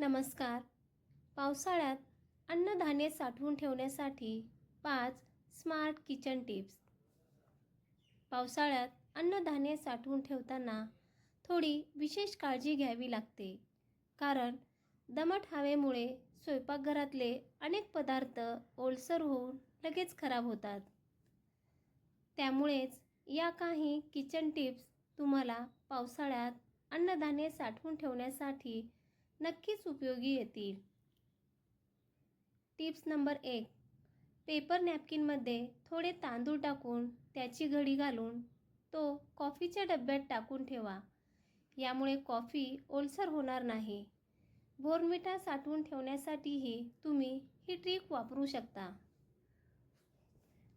नमस्कार. पावसाळ्यात अन्नधान्य साठवून ठेवण्यासाठी पाच स्मार्ट किचन टिप्स. पावसाळ्यात अन्नधान्य साठवून ठेवताना थोडी विशेष काळजी घ्यावी लागते. कारण दमट हवेमुळे स्वयंपाकघरातले अनेक पदार्थ ओलसर होऊन लगेच खराब होतात. त्यामुळेच या काही किचन टिप्स तुम्हाला पावसाळ्यात अन्नधान्य साठवून ठेवण्यासाठी नक्कीच उपयोगी येतील. टिप्स नंबर एक. पेपर नॅपकिनमध्ये थोडे तांदूळ टाकून त्याची घडी घालून तो कॉफीच्या डब्यात टाकून ठेवा. यामुळे कॉफी ओलसर होणार नाही. बोरमिठा साठवून ठेवण्यासाठीही तुम्ही ही ट्रिक वापरू शकता.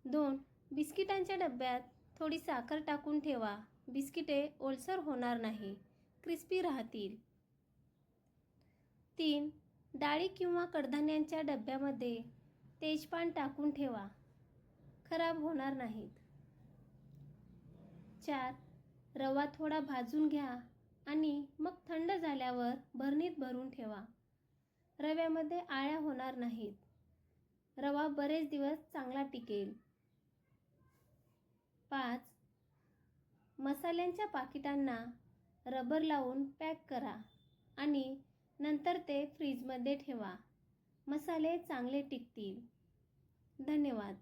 दोन. बिस्किटांच्या डब्यात थोडी साखर टाकून ठेवा. बिस्किटे ओलसर होणार नाही. क्रिस्पी राहतील. तीन डाळी किंवा कडधान्यांच्या डब्यामध्ये तेजपान टाकून ठेवा. खराब होणार नाहीत. चार रवा थोडा भाजून घ्या आणि मग थंड झाल्यावर भरणीत भरून ठेवा. रव्यामध्ये आळ्या होणार नाहीत. रवा बरेच दिवस चांगला टिकेल. पाच मसाल्यांच्या पाकिटांना रबर लावून पॅक करा आणि नंतर ते फ्रीजमध्ये ठेवा. मसाले चांगले टिकतील. धन्यवाद.